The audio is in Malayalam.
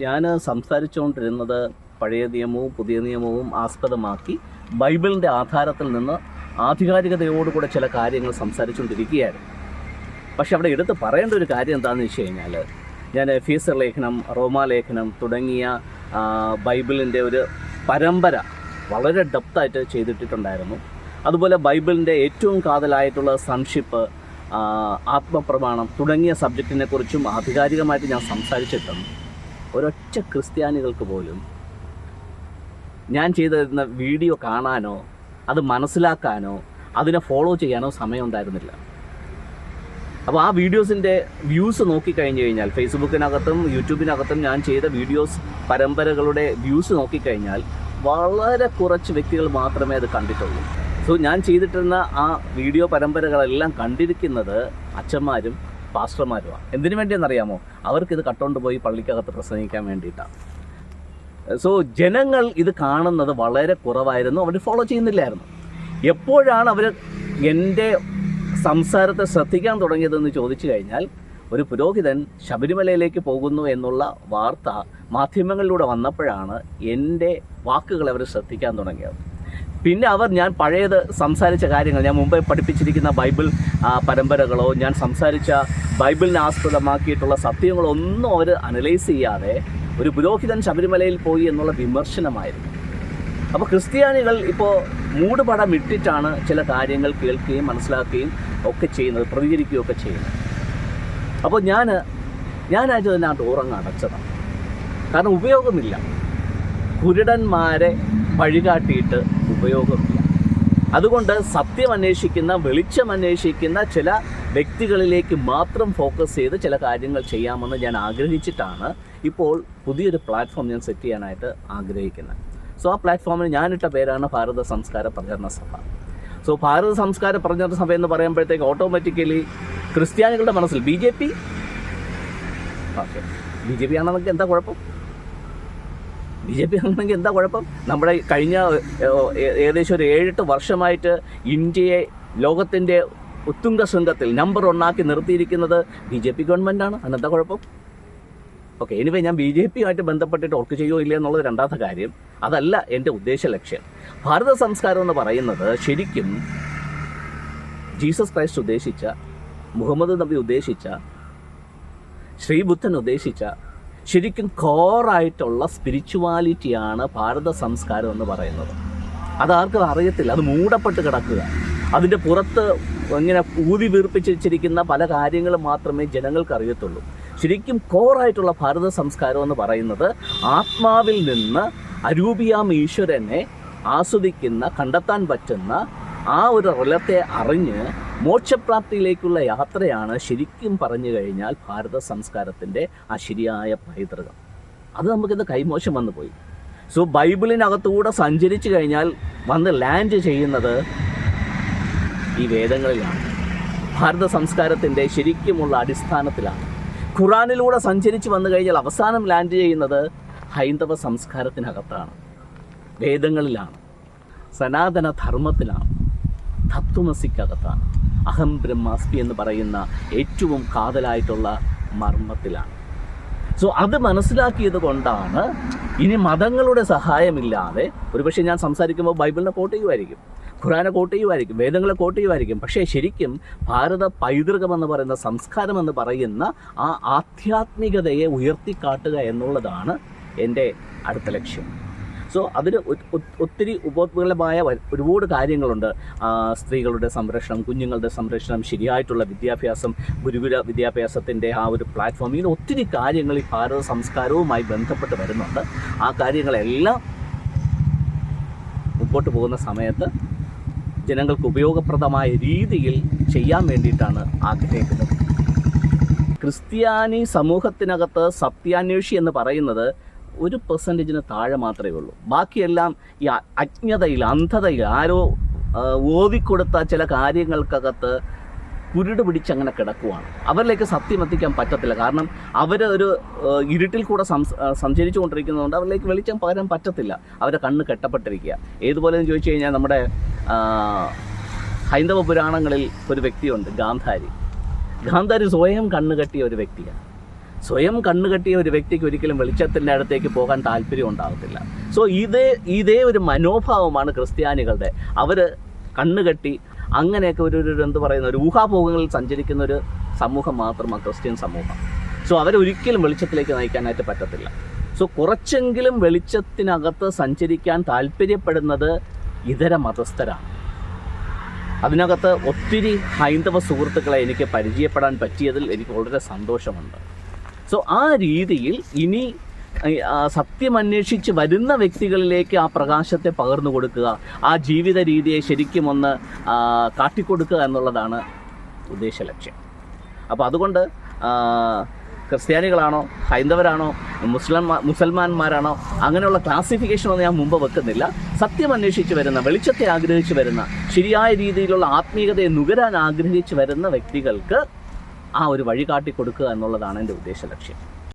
ഞാൻ സംസാരിച്ചുകൊണ്ടിരുന്നത് പഴയ നിയമവും പുതിയ നിയമവും ആസ്പദമാക്കി ബൈബിളിന്റെ ആധാരത്തിൽ നിന്ന് ആധികാരികതയോടുകൂടെ ചില കാര്യങ്ങൾ സംസാരിച്ചുകൊണ്ടിരിക്കുകയായിരുന്നു. പക്ഷെ അവിടെ എടുത്ത് പറയേണ്ട ഒരു കാര്യം എന്താണെന്ന് വെച്ച് കഴിഞ്ഞാൽ ഞാൻ ഫീസർ ലേഖനം റോമാലേഖനം തുടങ്ങിയ ബൈബിളിന്റെ ഒരു പരമ്പര വളരെ ഡെപ്തായിട്ട് ചെയ്തിട്ടിട്ടുണ്ടായിരുന്നു. അതുപോലെ ബൈബിളിന്റെ ഏറ്റവും കാതലായിട്ടുള്ള സൺഷിപ്പ് ആത്മപ്രമാണം തുടങ്ങിയ സബ്ജക്റ്റിനെ കുറിച്ചും ആധികാരികമായിട്ട് ഞാൻ സംസാരിച്ചിട്ടും ഒരൊറ്റ ക്രിസ്ത്യാനികൾക്ക് പോലും ഞാൻ ചെയ്തിരുന്ന വീഡിയോ കാണാനോ അത് മനസ്സിലാക്കാനോ അതിനെ ഫോളോ ചെയ്യാനോ സമയം ഉണ്ടായിരുന്നില്ല അപ്പോൾ ആ വീഡിയോസിന്റെ വ്യൂസ് നോക്കിക്കഴിഞ്ഞ് കഴിഞ്ഞാൽ ഫേസ്ബുക്കിനകത്തും യൂട്യൂബിനകത്തും ഞാൻ ചെയ്ത വീഡിയോസ് പരമ്പരകളുടെ വ്യൂസ് നോക്കിക്കഴിഞ്ഞാൽ വളരെ കുറച്ച് വ്യക്തികൾ മാത്രമേ അത് കണ്ടിട്ടുള്ളൂ. സോ ഞാൻ ചെയ്തിട്ടിരുന്ന ആ വീഡിയോ പരമ്പരകളെല്ലാം കണ്ടിരിക്കുന്നത് അച്ഛന്മാരും പാസ്റ്റർമാരുമാണ് എന്തിനു വേണ്ടിയെന്നറിയാമോ? അവർക്കിത് കട്ടുകൊണ്ട് പോയി പള്ളിക്കകത്ത് പ്രസംഗിക്കാൻ വേണ്ടിയിട്ടാണ് സോ ജനങ്ങൾ ഇത് കാണുന്നത് വളരെ കുറവായിരുന്നു. അവർ ഫോളോ ചെയ്യുന്നില്ലായിരുന്നു. എപ്പോഴാണ് അവർ എന്റെ സംസാരത്തെ ശ്രദ്ധിക്കാൻ തുടങ്ങിയതെന്ന് ചോദിച്ചു കഴിഞ്ഞാൽ ഒരു പുരോഹിതൻ ശബരിമലയിലേക്ക് പോകുന്നു എന്നുള്ള വാർത്ത മാധ്യമങ്ങളിലൂടെ വന്നപ്പോഴാണ് എന്റെ വാക്കുകൾ അവർ ശ്രദ്ധിക്കാൻ തുടങ്ങിയത്. പിന്നെ അവർ ഞാൻ പഴയത് സംസാരിച്ച കാര്യങ്ങൾ ഞാൻ മുമ്പേ പഠിപ്പിച്ചിരിക്കുന്ന ബൈബിൾ പരമ്പരകളോ ഞാൻ സംസാരിച്ച ബൈബിളിനെ ആസ്പദമാക്കിയിട്ടുള്ള സത്യങ്ങളോ ഒന്നും അവർ അനലൈസ് ചെയ്യാതെ ഒരു പുരോഹിതൻ ശബരിമലയിൽ പോയി എന്നുള്ള വിമർശനമായിരുന്നു. അപ്പോൾ ക്രിസ്ത്യാനികൾ ഇപ്പോൾ മൂടുപടം ഇട്ടിട്ടാണ് ചില കാര്യങ്ങൾ കേൾക്കുകയും മനസ്സിലാക്കുകയും ഒക്കെ ചെയ്യുന്നത് പ്രതികരിക്കുകയൊക്കെ ചെയ്യുന്നത്. അപ്പോൾ ഞാൻ ഞാനായിട്ട് തന്നെ ആ ഡോറങ്ങ് അടച്ചതാണ്. കാരണം ഉപയോഗമില്ല. കുരുടന്മാരെ വഴികാട്ടിയിട്ട് ഉപയോഗമില്ല. അതുകൊണ്ട് സത്യം അന്വേഷിക്കുന്ന വെളിച്ചം അന്വേഷിക്കുന്ന ചില വ്യക്തികളിലേക്ക് മാത്രം ഫോക്കസ് ചെയ്ത് ചില കാര്യങ്ങൾ ചെയ്യാമെന്ന് ഞാൻ ആഗ്രഹിച്ചിട്ടാണ് ഇപ്പോൾ പുതിയൊരു പ്ലാറ്റ്ഫോം ഞാൻ സെറ്റ് ചെയ്യാനായിട്ട് ആഗ്രഹിക്കുന്നത്. സോ ആ പ്ലാറ്റ്ഫോമിന് ഞാനിട്ട പേരാണ് ഭാരത സംസ്കാര പ്രചരണ സഭ. സോ ഭാരത സംസ്കാര പ്രചരണ സഭ എന്ന് പറയുമ്പോഴത്തേക്ക് ഓട്ടോമാറ്റിക്കലി ക്രിസ്ത്യാനികളുടെ മനസ്സിൽ B J P? Okay. B J P ആണെന്നൊക്കെ എന്താ കുഴപ്പം? ബി ജെ പി ആണെങ്കിൽ എന്താ കുഴപ്പം? നമ്മുടെ കഴിഞ്ഞ ഏകദേശം ഒരു ഏഴെട്ട് വർഷമായിട്ട് ഇന്ത്യയെ ലോകത്തിന്റെ ഉത്തുംഗ സംഘത്തിൽ നമ്പർ ഒന്നാക്കി നിർത്തിയിരിക്കുന്നത് ബി ജെ പി ഗവൺമെന്റാണ് അതിനെന്താ കുഴപ്പം? ഓക്കെ എനിവേ ഞാൻ ബി ജെ പിയുമായിട്ട് ബന്ധപ്പെട്ടിട്ട് വർക്ക് ചെയ്യുമോ ഇല്ല എന്നുള്ളത് രണ്ടാമത്തെ കാര്യം. അതല്ല എന്റെ ഉദ്ദേശ ലക്ഷ്യം. ഭാരത സംസ്കാരം എന്ന് പറയുന്നത് ശരിക്കും ജീസസ് ക്രൈസ്റ്റ് ഉദ്ദേശിച്ച മുഹമ്മദ് നബി ഉദ്ദേശിച്ച ശ്രീബുദ്ധൻ ഉദ്ദേശിച്ച ശരിക്കും കോറായിട്ടുള്ള സ്പിരിച്വാലിറ്റിയാണ് ഭാരത സംസ്കാരം എന്ന് പറയുന്നത്. അതാർക്കും അറിയത്തില്ല. അത് മൂടപ്പെട്ട് കിടക്കുക. അതിന്റെ പുറത്ത് ഇങ്ങനെ ഊതി വീർപ്പിച്ച് വെച്ചിരിക്കുന്ന പല കാര്യങ്ങളും മാത്രമേ ജനങ്ങൾക്ക് അറിയത്തുള്ളൂ. ശരിക്കും കോറായിട്ടുള്ള ഭാരത സംസ്കാരം എന്ന് പറയുന്നത് ആത്മാവിൽ നിന്ന് അരൂപിയാം ഈശ്വരനെ ആസ്വദിക്കുന്ന കണ്ടെത്താൻ പറ്റുന്ന ആ ഒരു റലത്തെ അറിഞ്ഞ് മോക്ഷപ്രാപ്തിയിലേക്കുള്ള യാത്രയാണ് ശരിക്കും പറഞ്ഞു കഴിഞ്ഞാൽ ഭാരത സംസ്കാരത്തിന്റെ ആ ശരിയായ പൈതൃകം. അത് നമുക്കിന്ന് കൈമോശം വന്നു പോയി. സോ ബൈബിളിനകത്തൂടെ സഞ്ചരിച്ചു കഴിഞ്ഞാൽ വന്ന് ലാൻഡ് ചെയ്യുന്നത് ഈ വേദങ്ങളിലാണ്. ഭാരത സംസ്കാരത്തിന്റെ ശരിക്കുമുള്ള അടിസ്ഥാനത്തിലാണ്. ഖുറാനിലൂടെ സഞ്ചരിച്ച് വന്നു കഴിഞ്ഞാൽ അവസാനം ലാൻഡ് ചെയ്യുന്നത് ഹൈന്ദവ സംസ്കാരത്തിനകത്താണ്. വേദങ്ങളിലാണ്. സനാതന ധർമ്മത്തിലാണ് തത്വമസിക്കകത്താണ്. അഹം ബ്രഹ്മാസ്മി എന്ന് പറയുന്ന ഏറ്റവും കാതലായിട്ടുള്ള മർമ്മത്തിലാണ്. സോ അത് മനസ്സിലാക്കിയത് കൊണ്ടാണ് ഇനി മതങ്ങളുടെ സഹായമില്ലാതെ ഒരുപക്ഷെ ഞാൻ സംസാരിക്കുമ്പോൾ ബൈബിളിനെ കോട്ട് ചെയ്യുമായിരിക്കും ഖുറാനെ കോട്ട് ചെയ്യുമായിരിക്കും വേദങ്ങളെ കോട്ട് ചെയ്യുമായിരിക്കും പക്ഷേ ശരിക്കും ഭാരത പൈതൃകം എന്ന് പറയുന്ന സംസ്കാരം എന്ന് പറയുന്ന ആ ആധ്യാത്മികതയെ ഉയർത്തിക്കാട്ടുക എന്നുള്ളതാണ് എന്റെ അടുത്ത ലക്ഷ്യം. സോ ഒ- ഒത്തിരി ഉപോത്ബലമായ ഒരുപാട് കാര്യങ്ങളുണ്ട്. സ്ത്രീകളുടെ സംരക്ഷണം കുഞ്ഞുങ്ങളുടെ സംരക്ഷണം ശരിയായിട്ടുള്ള വിദ്യാഭ്യാസം ഗുരുകുല വിദ്യാഭ്യാസത്തിന്റെ ആ ഒരു പ്ലാറ്റ്ഫോം ഇങ്ങനെ ഒത്തിരി കാര്യങ്ങൾ ഈ ഭാരത സംസ്കാരവുമായി ബന്ധപ്പെട്ട് വരുന്നുണ്ട്. ആ കാര്യങ്ങളെല്ലാം മുമ്പോട്ട് പോകുന്ന സമയത്ത് ജനങ്ങൾക്ക് ഉപയോഗപ്രദമായ രീതിയിൽ ചെയ്യാൻ വേണ്ടിയിട്ടാണ് ആഗ്രഹിക്കുന്നത്. ക്രിസ്ത്യാനി സമൂഹത്തിനകത്ത് സത്യാന്വേഷി എന്ന് പറയുന്നത് ഒരു പെർസെന്റേജിന് താഴെ മാത്രമേ ഉള്ളൂ. ബാക്കിയെല്ലാം ഈ അജ്ഞതയിൽ അന്ധതയിൽ ആരോ ഓവിക്കൊടുത്ത ചില കാര്യങ്ങൾക്കകത്ത് കുരുട് പിടിച്ചങ്ങനെ കിടക്കുവാണ്. അവരിലേക്ക് സത്യം എത്തിക്കാൻ പറ്റത്തില്ല. കാരണം അവർ ഒരു ഇരുട്ടിൽ കൂടെ സഞ്ചരിച്ചു കൊണ്ടിരിക്കുന്നതുകൊണ്ട് അവരിലേക്ക് വെളിച്ചം പകരാൻ പറ്റത്തില്ല. അവരുടെ കണ്ണ് കെട്ടപ്പെട്ടിരിക്കുക. ഏതുപോലെ എന്ന് ചോദിച്ചു കഴിഞ്ഞാൽ നമ്മുടെ ഹൈന്ദവ പുരാണങ്ങളിൽ ഒരു വ്യക്തിയുണ്ട് ഗാന്ധാരി. ഗാന്ധാരി സ്വയം കണ്ണ് കെട്ടിയ ഒരു വ്യക്തിയാണ്. സ്വയം കണ്ണുകെട്ടിയ ഒരു വ്യക്തിക്ക് ഒരിക്കലും വെളിച്ചത്തിന്റെ അടുത്തേക്ക് പോകാൻ താല്പര്യം ഉണ്ടാകത്തില്ല. സോ ഇതേ ഇതേ ഒരു മനോഭാവമാണ് ക്രിസ്ത്യാനികളുടെ. അവർ കണ്ണുകെട്ടി അങ്ങനെയൊക്കെ ഒരു ഒരു എന്ത് പറയുന്ന ഒരു ഊഹാഭോഗങ്ങളിൽ സഞ്ചരിക്കുന്ന ഒരു സമൂഹം മാത്രമാണ് ക്രിസ്ത്യൻ സമൂഹം. സോ അവരൊരിക്കലും വെളിച്ചത്തിലേക്ക് നയിക്കാനായിട്ട് പറ്റത്തില്ല. സോ കുറച്ചെങ്കിലും വെളിച്ചത്തിനകത്ത് സഞ്ചരിക്കാൻ താല്പര്യപ്പെടുന്നത് ഇതര മതസ്ഥരാണ്. അതിനകത്ത് ഒത്തിരി ഹൈന്ദവ സുഹൃത്തുക്കളെ എനിക്ക് പരിചയപ്പെടാൻ പറ്റിയതിൽ എനിക്ക് വളരെ സന്തോഷമുണ്ട്. സോ ആ രീതിയിൽ ഇനി സത്യം അന്വേഷിച്ച് വരുന്ന വ്യക്തികളിലേക്ക് ആ പ്രകാശത്തെ പകർന്നു കൊടുക്കുക ആ ജീവിത രീതിയെ ശരിക്കും ഒന്ന് കാട്ടിക്കൊടുക്കുക എന്നുള്ളതാണ് ഉദ്ദേശ ലക്ഷ്യം. അപ്പോൾ അതുകൊണ്ട് ക്രിസ്ത്യാനികളാണോ ഹൈന്ദവരാണോ മുസ്ലിം മുസൽമാന്മാരാണോ അങ്ങനെയുള്ള ക്ലാസിഫിക്കേഷൻ ഒന്നും ഞാൻ മുമ്പ് വെക്കുന്നില്ല. സത്യം അന്വേഷിച്ച് വരുന്ന വെളിച്ചത്തെ ആഗ്രഹിച്ച് വരുന്ന ശരിയായ രീതിയിലുള്ള ആത്മീയതയെ നുകരാൻ ആഗ്രഹിച്ച് വരുന്ന വ്യക്തികൾക്ക് ആ ഒരു വഴി കാട്ടി കൊടുക്കുക എന്നുള്ളതാണ് എന്റെ ഉദ്ദേശ ലക്ഷ്യം.